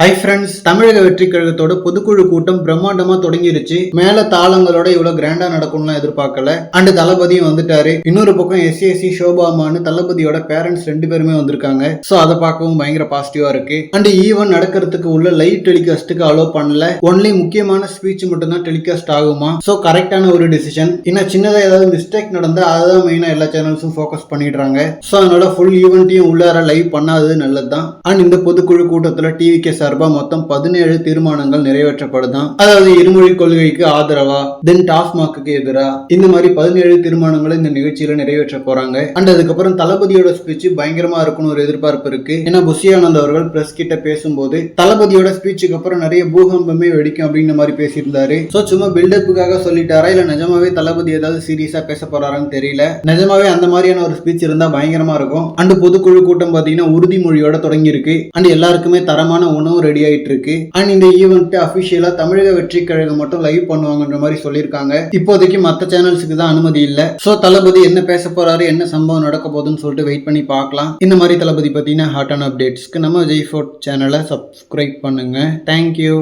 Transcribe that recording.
Hi friends தமிழக வெற்றி கழகத்தோட பொதுக்குழு கூட்டம் பிரம்மாண்டமா தொடங்கிருச்சு. மேல தாளங்களோட இவ்வளவு கிராண்டா நடக்கும்லாம் எதிர்பார்க்கல. அண்ட் தளபதியும் வந்துட்டாரு. இன்னொரு பக்கம் எஸ்சிஎஸ்சி ஷோபாமான்னு தளபதியோட பேரண்ட்ஸ் ரெண்டு பேருமே வந்திருக்காங்க. சோ அதை பார்க்கவும் பயங்கர பாசிட்டிவா இருக்கு. அண்ட் ஈவன் நடக்கிறதுக்கு உள்ள லைவ் டெலிகாஸ்ட்டுக்கு அலோவ் பண்ணல. ஒன்லி முக்கியமான ஸ்பீச் மட்டும் தான் டெலிகாஸ்ட் ஆகுமா சோ கரெக்டான ஒரு டிசிஷன் ஏன்னா சின்னதா ஏதாவது மிஸ்டேக் நடந்தா அதுதான் மெயினா எல்லா சேனல்ஸும் ஃபோக்கஸ் பண்ணிடுறாங்க. சோ அதனால ஃபுல் ஈவெண்ட்டையும் உள்ளார லைவ் பண்ணாதது நல்லதுதான். அண்ட் இந்த பொதுக்குழு கூட்டத்துல டிவி கே சார்பா மொத்தம் பதினேழு தீர்மானங்கள் நிறைவேற்றப்படுதான். அதாவது இருமொழி கொள்கைக்கு ஆதரவா தென் டாஸ்மாக்கு எதிரா? இந்த மாதிரி பதினேழு தீர்மானங்களை இந்த நிகழ்ச்சியில நிறைவேற்ற போறாங்க. அண்ட் அதுக்கப்புறம் தளபதியோட ஸ்பீச் பயங்கரமா இருக்கும்னு ஒரு எதிர்பார்ப்பு இருக்கு. ஏன்னா புஷியானந்த் அவர்கள் பிரஸ் கிட்ட பேசும்போது தளபதியோட ஸ்பீச்சுக்கு அப்புறம் நிறைய பூகம்பமே வெடிக்கும் அப்படின்ற மாதிரி பேசியிருந்தாரு. சோ சும்மா பில்டப்புக்காக சொல்லிட்டாரா? இல்ல நிஜமாவே தளபதி ஏதாவது சீரியஸா பேச போறாரான்னு தெரியல. நிஜமாவே அந்த மாதிரியான ஒரு ஸ்பீச் இருந்தா பயங்கரமா இருக்கும். அண்ட் பொதுக்குழு கூட்டம் பாத்தீங்கன்னா உறுதிமொழியோட தொடங்கி இருக்கு அண்ட் எல்லாருக்குமே தரமான உணவு ரெடி ஆயிட்டு இருக்கு அண்ட் இந்த ஈவெண்ட் அபிஷியலா தமிழக வெற்றி கழகம் மட்டும் லைவ் பண்ணுவாங்கன்ற மாதிரி சொல்லியிருக்காங்க. இப்போதைக்கு மத்த சேனல்ஸுக்கு தான் அனுமதி இல்ல. சோ தளபதி என்ன பேச போறாரு என்ன சம்பவம் நடக்க போகுதுன்னு சொல்லிட்டு வெயிட் பண்ணி பார்க்கலாம். இந்த மாதிரி தளபதி பத்தின ஹாட்டான அப்டேட்ஸ்க்கு நம்ம ஜெய் ஃபோர்ட் சேனலை சப்ஸ்கிரைப் பண்ணுங்க. Thank you